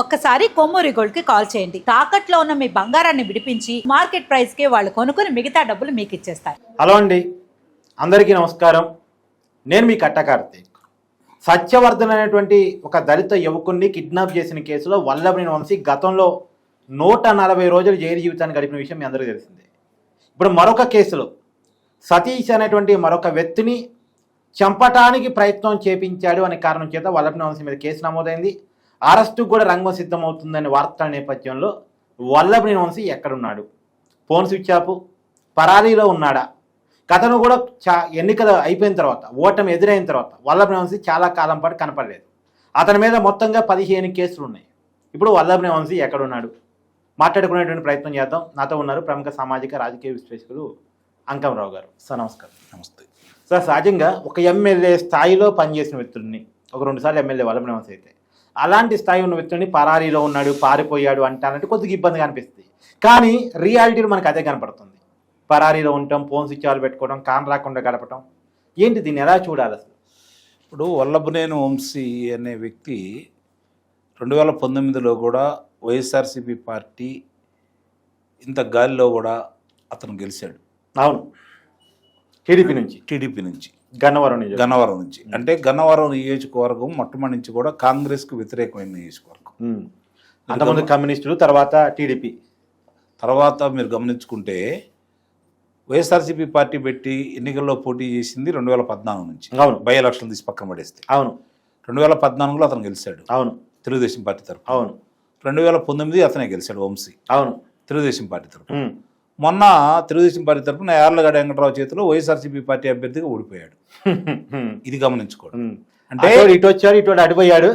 ఒక్కసారి కొమ్మూరి గోల్డ్కి కాల్ చేయండి. తాకట్లో ఉన్న మీ బంగారాన్ని విడిపించి మార్కెట్ ప్రైస్కి వాళ్ళు కొనుక్కుని మిగతా డబ్బులు మీకు ఇచ్చేస్తారు. హలో అండి. అందరికీ నమస్కారం. నేను మీ కట్ట కార్తీక్. సత్యవర్ధన్ అనేటువంటి ఒక దళిత యువకుణ్ణి కిడ్నాప్ చేసిన కేసులో వల్లభనేని వంశీ గతంలో నూట నలభై రోజులు జైలు జీవితాన్ని గడిపిన విషయం మీ అందరికీ తెలిసిందే. ఇప్పుడు మరొక కేసులో సతీష్ అనేటువంటి మరొక వ్యక్తిని చంపటానికి ప్రయత్నం చేపించాడు అనే కారణం చేత వల్లభనేని వంశీ మీద కేసు నమోదైంది. అరెస్టుకు కూడా రంగం సిద్ధమవుతుందనే వార్తల నేపథ్యంలో వల్లభనేని వంశీ ఎక్కడున్నాడు? ఫోన్ స్విచ్ ఆఫ్ పరారీలో ఉన్నాడా? కథను కూడా చా ఎన్నికలు అయిపోయిన తర్వాత ఓటమి ఎదురైన తర్వాత వల్లభనేని వంశీ చాలా కాలం పాటు కనపడలేదు. అతని మీద మొత్తంగా పదిహేను కేసులు ఉన్నాయి ఇప్పుడు వల్లభనేని వంశీ ఎక్కడున్నాడు? మాట్లాడుకునేటువంటి ప్రయత్నం చేద్దాం. నాతో ఉన్నారు ప్రముఖ సామాజిక రాజకీయ విశ్లేషకులు అంకంరావు గారు. సార్ నమస్కారం. నమస్తే. సార్ సహజంగా ఒక ఎమ్మెల్యే స్థాయిలో పనిచేసిన వ్యక్తుడిని ఒక రెండు సార్లు ఎమ్మెల్యే వల్లభనేని వంశీ అయితే అలాంటి స్థాయి ఉన్న వ్యక్తుడిని పరారీలో ఉన్నాడు పారిపోయాడు అంటానంటే కొద్దిగా ఇబ్బందిగా అనిపిస్తుంది. కానీ రియాలిటీలో మనకు అదే కనపడుతుంది. పరారీలో ఉండటం ఫోన్ స్విచ్ ఆఫ్ పెట్టుకోవడం కాన్ రాకుండా గడపడం ఏంటి దీన్ని? ఎలా చూడాలి అసలు? ఇప్పుడు వల్లభనేని వంశీ అనే వ్యక్తి రెండు వేల పంతొమ్మిదిలో కూడా వైఎస్ఆర్సీపీ పార్టీ ఇంత గాలిలో కూడా అతను గెలిచాడు. అవును. టీడీపీ నుంచి? టీడీపీ నుంచి. గన్నవరం నుంచి గన్నవరం నుంచి. అంటే గన్నవరం నియోజకవర్గం మొట్టమొదటి నుంచి కూడా కాంగ్రెస్కు వ్యతిరేకమైన నియోజకవర్గం. అంతకుముందు కమ్యూనిస్టులు తర్వాత టీడీపీ. తర్వాత మీరు గమనించుకుంటే వైఎస్ఆర్సీపీ పార్టీ పెట్టి ఎన్నికల్లో పోటీ చేసింది రెండు వేల పద్నాలుగు నుంచి. అవును. బై ఎలక్షన్ తీసి పక్కన పడేస్తే. అవును. రెండు వేల పద్నాలుగులో అతను గెలిచాడు. అవును. తెలుగుదేశం పార్టీ తరఫున అవును. రెండు వేల పంతొమ్మిది అతనే గెలిచాడు వంశీ. అవును. తెలుగుదేశం పార్టీ తరఫున ఉమ్. మొన్న తెలుగుదేశం పార్టీ తరఫున యార్లగడ్డ వెంకటరావు చేతిలో వైఎస్ఆర్సీపీ పార్టీ అభ్యర్థిగా ఓడిపోయాడు. ఇది గమనించుకోండి. అంటే ఇటు వచ్చాడు ఇటు అడిపోయాడు.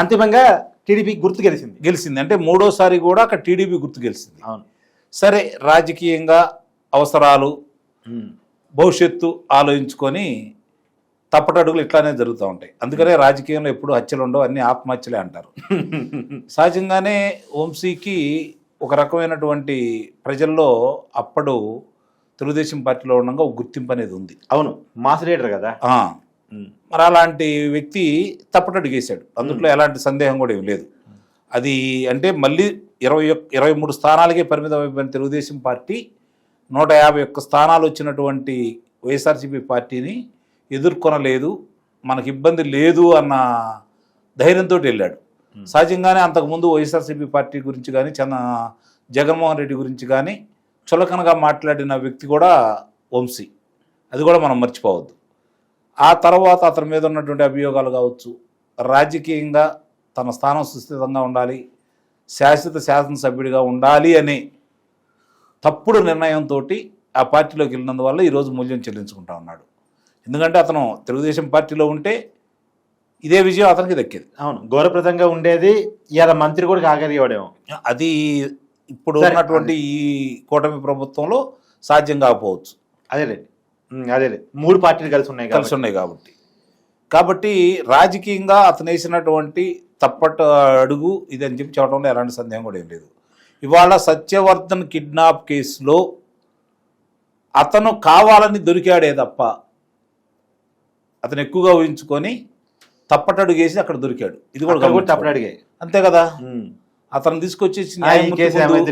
అంతిమంగా టీడీపీ గుర్తు గెలిచింది. గెలిచింది. అంటే మూడోసారి కూడా అక్కడ టీడీపీ గుర్తు గెలిచింది. సరే రాజకీయంగా అవసరాలు. భవిష్యత్తు ఆలోచించుకొని తప్పటడుగులు ఇట్లానే జరుగుతూ ఉంటాయి. అందుకనే రాజకీయంలో ఎప్పుడు హత్యలు ఉండవు అన్ని ఆత్మహత్యలే అంటారు. సహజంగానే వంశీకి ఒక రకమైనటువంటి ప్రజల్లో అప్పుడు తెలుగుదేశం పార్టీలో ఉండగా ఒక గుర్తింపు అనేది ఉంది. అవును మాస్ లీడర్ కదా. మరి అలాంటి వ్యక్తి తప్పటడుగు వేశాడు అందులో ఎలాంటి సందేహం కూడా ఏం లేదు. అది అంటే మళ్ళీ ఇరవై ఇరవై మూడు స్థానాలకే పరిమితం అయిపోయిన తెలుగుదేశం పార్టీ నూట యాభై ఒక్క స్థానాలు వచ్చినటువంటి వైఎస్ఆర్సీపీ పార్టీని ఎదుర్కొనలేదు మనకి ఇబ్బంది లేదు అన్న ధైర్యంతో వెళ్ళాడు. Hmm. సహజంగానే అంతకుముందు వైఎస్ఆర్సీపీ పార్టీ గురించి కానీ చంద జగన్మోహన్ రెడ్డి గురించి కానీ చులకనగా మాట్లాడిన వ్యక్తి కూడా వంశీ. అది కూడా మనం మర్చిపోవద్దు. ఆ తర్వాత అతని మీద ఉన్నటువంటి అభియోగాలు కావచ్చు రాజకీయంగా తన స్థానం సుస్థితంగా ఉండాలి శాశ్వత శాసనసభ్యుడిగా ఉండాలి అనే తప్పుడు నిర్ణయంతో ఆ పార్టీలోకి వెళ్ళినందువల్ల ఈరోజు మూల్యం చెల్లించుకుంటా ఉన్నాడు. ఎందుకంటే అతను తెలుగుదేశం పార్టీలో ఉంటే ఇదే విజయం అతనికి దక్కేది. అవును. గౌరవప్రదంగా ఉండేది ఇవాళ మంత్రి కూడా కాగలిగేవాడేమో. అది ఇప్పుడు ఉన్నటువంటి ఈ కూటమి ప్రభుత్వంలో సాధ్యం కాకపోవచ్చు. అదేలే అదేలే మూడు పార్టీలు కలిసి ఉన్నాయి కలిసి ఉన్నాయి కాబట్టి. కాబట్టి రాజకీయంగా అతను వేసినటువంటి తప్పట అడుగు ఇది అని చెప్పి చెప్పడంలో ఎలాంటి సందేహం కూడా ఏం లేదు. ఇవాళ సత్యవర్ధన్ కిడ్నాప్ కేసులో అతను కావాలని దొరికాడే తప్ప అతను ఎక్కువగా ఊహించుకొని తప్పటడుగు వేసి అక్కడ దొరికాడు. ఇది కూడా అడిగాయి అంతే కదా. అతను తీసుకొచ్చి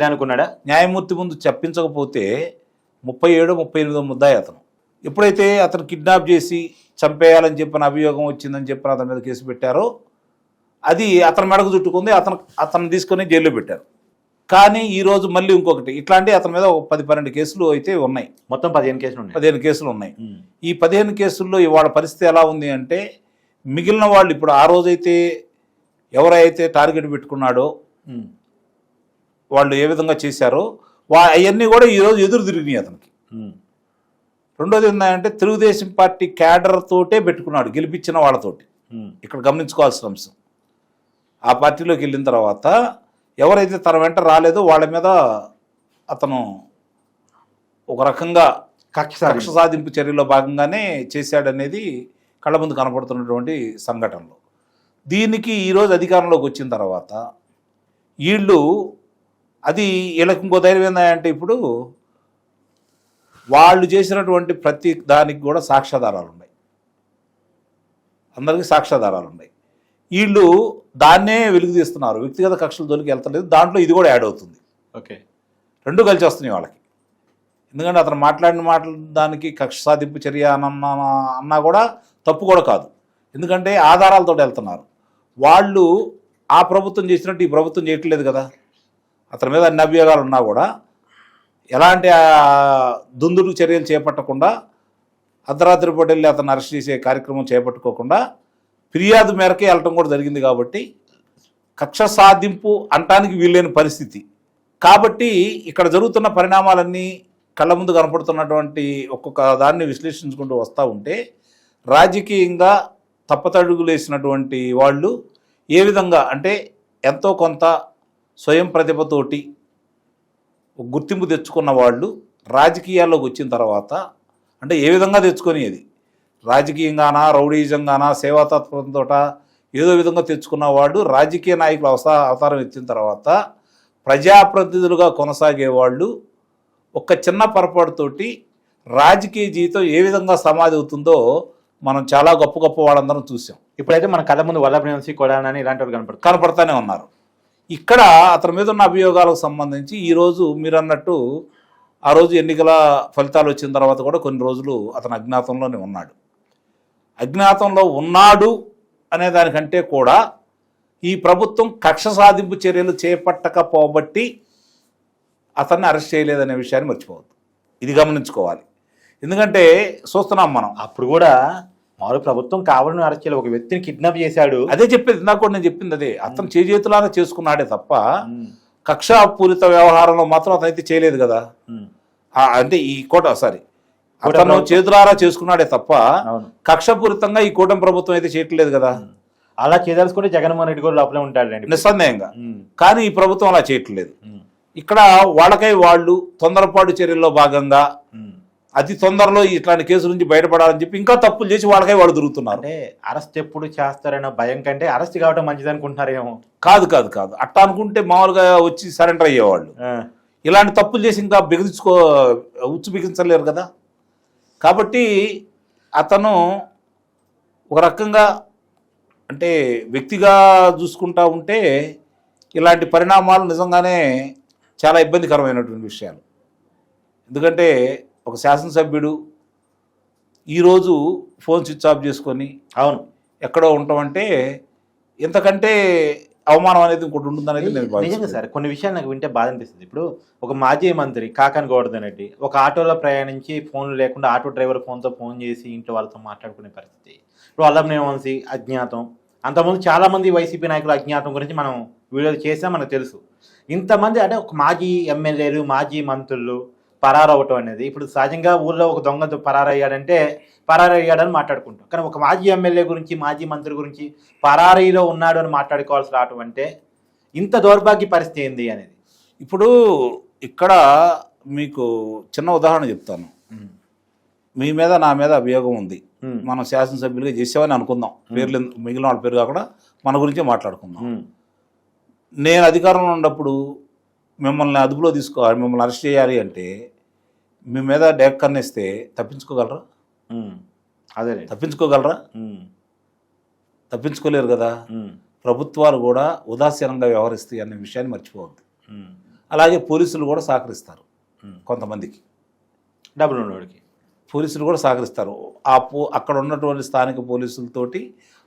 అనుకున్నాడా? న్యాయమూర్తి ముందు చెప్పించకపోతే ముప్పై ఏడు ముప్పై ఎనిమిదో ముద్దాయి అతను. ఎప్పుడైతే అతను కిడ్నాప్ చేసి చంపేయాలని చెప్పిన అభియోగం వచ్చిందని చెప్పిన అతని మీద కేసు పెట్టారో అది అతని మెడకు చుట్టుకుంది అతను అతను తీసుకొని జైల్లో పెట్టారు. కానీ ఈ రోజు మళ్ళీ ఇంకొకటి ఇట్లాంటి అతని మీద ఒక పది పన్నెండు కేసులు అయితే ఉన్నాయి. మొత్తం పదిహేను కేసులు ఉన్నాయి. పదిహేను కేసులు ఉన్నాయి. ఈ పదిహేను కేసుల్లో ఇవాళ పరిస్థితి ఎలా ఉంది అంటే మిగిలిన వాళ్ళు ఇప్పుడు ఆ రోజైతే ఎవరైతే టార్గెట్ పెట్టుకున్నాడో. వాళ్ళు ఏ విధంగా చేశారో వా అవన్నీ కూడా ఈరోజు ఎదురు తిరిగినాయి అతనికి. రెండోది ఏంటంటే తెలుగుదేశం పార్టీ క్యాడర్ తోటే పెట్టుకున్నాడు గెలిపించిన వాళ్ళతోటి. ఇక్కడ గమనించుకోవాల్సిన అంశం ఆ పార్టీలోకి వెళ్ళిన తర్వాత ఎవరైతే తన వెంట రాలేదో వాళ్ళ మీద అతను ఒక రకంగా కక్ష. సాధింపు చర్యలో భాగంగానే చేశాడనేది కళ్ళ ముందు కనపడుతున్నటువంటి సంఘటనలు. దీనికి ఈరోజు అధికారంలోకి వచ్చిన తర్వాత వీళ్ళు అది వీళ్ళకి ఇంకో ధైర్యం ఏంటంటే ఇప్పుడు వాళ్ళు చేసినటువంటి ప్రతి దానికి కూడా సాక్ష్యాధారాలు ఉన్నాయి. అందరికీ సాక్ష్యాధారాలు ఉన్నాయి. వీళ్ళు దాన్నే వెలుగు తీస్తున్నారు వ్యక్తిగత కక్షల జోలికి వెళ్తలేదు. దాంట్లో ఇది కూడా యాడ్ అవుతుంది. ఓకే. రెండు కలిసి వస్తున్నాయి వాళ్ళకి. ఎందుకంటే అతను మాట్లాడిన మాటల దానికి కక్ష సాధింపు చర్య అన్న అన్నా కూడా తప్పు కూడా కాదు. ఎందుకంటే ఆధారాలతో వెళ్తున్నారు. వాళ్ళు ఆ ప్రభుత్వం చేసినట్టు ఈ ప్రభుత్వం చేయట్లేదు కదా. అతని మీద అన్ని అభియోగాలు ఉన్నా కూడా ఎలాంటి దుందుడు చర్యలు చేపట్టకుండా అర్ధరాత్రి పూట వెళ్ళి అతను అరెస్ట్ చేసే కార్యక్రమం చేపట్టుకోకుండా ఫిర్యాదు మేరకే వెళ్ళటం కూడా జరిగింది కాబట్టి కక్ష సాధింపు అంటానికి వీల్లేని పరిస్థితి. కాబట్టి ఇక్కడ జరుగుతున్న పరిణామాలన్నీ కళ్ళ ముందు కనపడుతున్నటువంటి ఒక్కొక్క దాన్ని విశ్లేషించుకుంటూ వస్తూ ఉంటే రాజకీయంగా తప్పతడుగులేసినటువంటి వాళ్ళు ఏ విధంగా అంటే ఎంతో కొంత స్వయం ప్రతిభతోటి గుర్తింపు తెచ్చుకున్న వాళ్ళు రాజకీయాల్లోకి వచ్చిన తర్వాత అంటే ఏ విధంగా తెచ్చుకునేది? రాజకీయంగానా రౌడీజంగానా సేవాతత్వంతో ఏదో విధంగా తెచ్చుకున్న వాళ్ళు రాజకీయ నాయకులు అవసా అవతారం ఎత్తిన తర్వాత ప్రజాప్రతినిధులుగా కొనసాగే వాళ్ళు ఒక చిన్న పొరపాటుతోటి రాజకీయ జీవితం ఏ విధంగా సమాధి అవుతుందో మనం చాలా గొప్ప గొప్ప వాళ్ళందరం చూసాం ఇప్పుడైతే మన కళ్ళ ముందు వల్లభ వంశీ కొడాలని ఇలాంటి వాళ్ళు కనపడుతుంది కనపడతానే ఉన్నారు. ఇక్కడ అతని మీద ఉన్న అభియోగాలకు సంబంధించి ఈరోజు మీరు అన్నట్టు ఆ రోజు ఎన్నికల ఫలితాలు వచ్చిన తర్వాత కూడా కొన్ని రోజులు అతను అజ్ఞాతంలోనే ఉన్నాడు. అజ్ఞాతంలో ఉన్నాడు అనే దానికంటే కూడా ఈ ప్రభుత్వం కక్ష సాధింపు చర్యలు చేపట్టకపోబట్టి అతన్ని అరెస్ట్ చేయలేదనే విషయాన్ని మర్చిపోవద్దు. ఇది గమనించుకోవాలి. ఎందుకంటే చూస్తున్నాం మనం. అప్పుడు కూడా మామూలు ప్రభుత్వం కావాలని అరెస్ట్ చేయాలి. ఒక వ్యక్తిని కిడ్నాప్ చేశాడు. అదే చెప్పేది. ఇందాక కూడా నేను చెప్పింది అదే. అతను చేజేతులానే చేసుకున్నాడే తప్ప కక్షాపూరిత వ్యవహారంలో మాత్రం అతనైతే చేయలేదు కదా. అంటే ఈ కోట సారీ అతను. చేతులారా చేసుకున్నాడే తప్ప కక్షపూరితంగా ఈ కూటమి ప్రభుత్వం అయితే చేయట్లేదు కదా. అలా చేయదలుచుకుంటే జగన్మోహన్ రెడ్డి కూడా లోపలే ఉంటాడు నిస్సందేహంగా. కానీ ఈ ప్రభుత్వం అలా చేయట్లేదు. ఇక్కడ వాళ్ళకై వాళ్ళు తొందరపాటు చర్యల్లో భాగంగా అతి తొందరలో ఇట్లాంటి కేసు నుంచి బయటపడాలని చెప్పి ఇంకా తప్పులు చేసి వాళ్ళకై వాళ్ళు దొరుకుతున్నారు. అంటే అరెస్ట్ ఎప్పుడు చేస్తారన్న భయం కంటే అరెస్ట్ కావడం మంచిది అనుకుంటున్నారేమో. కాదు కాదు కాదు. అట్టా అనుకుంటే మామూలుగా వచ్చి సరెండర్ అయ్యేవాళ్ళు. ఇలాంటి తప్పులు చేసి ఇంకా బిగించుకో ఉచ్చు బిగించలేరు కదా. కాబట్టి అతను ఒక రకంగా అంటే వ్యక్తిగా చూసుకుంటా ఉంటే ఇలాంటి పరిణామాలు నిజంగానే చాలా ఇబ్బందికరమైనటువంటి విషయాలు. ఎందుకంటే ఒక శాసనసభ్యుడు ఈరోజు ఫోన్ స్విచ్ ఆఫ్ చేసుకొని అవును. ఎక్కడో ఉంటామంటే ఇంతకంటే అవమానం అనేది ఇంకోటి ఉంటుందనేది నేను నిజంగా. సార్ కొన్ని విషయాలు నాకు వింటే బాధ అనిపిస్తుంది ఇప్పుడు ఒక మాజీ మంత్రి కాకాని గోవర్ధన్ రెడ్డి ఒక ఆటోలో ప్రయాణించి ఫోన్ లేకుండా ఆటో డ్రైవర్ ఫోన్తో ఫోన్ చేసి ఇంట్లో వాళ్ళతో మాట్లాడుకునే పరిస్థితి. ఇప్పుడు వల్లభనే వంశీ అజ్ఞాతం. అంతకుముందు చాలా మంది వైసీపీ నాయకుల అజ్ఞాతం గురించి మనం వీడియోలు చేసాం మనకు తెలుసు. ఇంతమంది అంటే ఒక మాజీ ఎమ్మెల్యేలు మాజీ మంత్రులు పరారవటం అనేది ఇప్పుడు సహజంగా ఊళ్ళో ఒక దొంగ పరారయ్యాడంటే పరారయ్యాడని మాట్లాడుకుంటాం. కానీ ఒక మాజీ ఎమ్మెల్యే గురించి మాజీ మంత్రి గురించి పరారీలో ఉన్నాడు అని మాట్లాడుకోవాల్సి రావటం అంటే ఇంత దౌర్భాగ్య పరిస్థితి ఏంది అనేది? ఇప్పుడు ఇక్కడ మీకు చిన్న ఉదాహరణ చెప్తాను. మీ మీద నా మీద అభియోగం ఉంది. మనం శాసనసభ్యులుగా చేసామని అనుకుందాం. పేర్లు మిగిలిన వాళ్ళ పేరు కాకుండా మన గురించే మాట్లాడుకుందాం. నేను అధికారంలో ఉన్నప్పుడు మిమ్మల్ని అదుపులో తీసుకోవాలి మిమ్మల్ని అరెస్ట్ చేయాలి అంటే మీ మీద డెక్ కన్నేస్తే తప్పించుకోగలరా. అదేలే తప్పించుకోగలరా. తప్పించుకోలేరు కదా. ప్రభుత్వాలు కూడా ఉదాసీనంగా వ్యవహరిస్తాయి అనే విషయాన్ని మర్చిపోవద్దు. అలాగే పోలీసులు కూడా సహకరిస్తారు. కొంతమందికి డబ్బులు ఉన్నవాడికి పోలీసులు కూడా సహకరిస్తారు ఆ పో అక్కడ ఉన్నటువంటి స్థానిక పోలీసులతోటి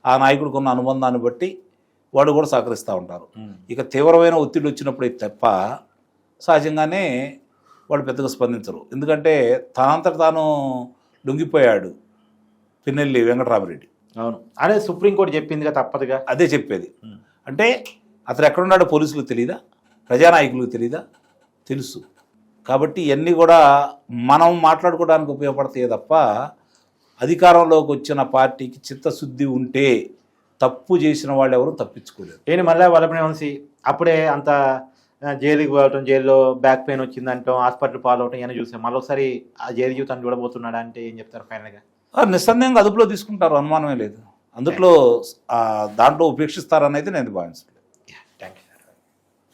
ఆ నాయకుడికి ఉన్న అనుబంధాన్ని బట్టి వాడు కూడా సహకరిస్తూ ఉంటారు. ఇక తీవ్రమైన ఒత్తిడి వచ్చినప్పుడు తప్ప సహజంగానే వాడు పెద్దగా స్పందించరు. ఎందుకంటే తనంతట తాను లొంగిపోయాడు పిన్నెల్లి వెంకటరామరెడ్డి. అవును. అదే సుప్రీంకోర్టు చెప్పిందిగా తప్పదుగా? అదే చెప్పేది. అంటే అతను ఎక్కడున్నాడో పోలీసులకు తెలియదా ప్రజానాయకులకు తెలియదా తెలుసు. కాబట్టి ఇవన్నీ కూడా మనం మాట్లాడుకోవడానికి ఉపయోగపడతాయి తప్ప అధికారంలోకి వచ్చిన పార్టీకి చిత్తశుద్ధి ఉంటే తప్పు చేసిన వాళ్ళు ఎవరు తప్పించుకోలేరు. ఏంటి మళ్ళీ వల్లభనే వంశీ? అప్పుడే అంత జైలుకి పోవటం జైల్లో బ్యాక్ పెయిన్ వచ్చిందంటాం హాస్పిటల్ పాలవటం ఇవన్నీ చూసాం. మళ్ళీ ఒకసారి ఆ జైలు జీవితాన్ని చూడబోతున్నాడా అంటే ఏం చెప్తారు ఫైనల్గా? నిస్సందేహంగా అదుపులో తీసుకుంటారు అనుమానమే లేదు. అందుట్లో దాంట్లో ఉపేక్షిస్తారనేది నేను భావించను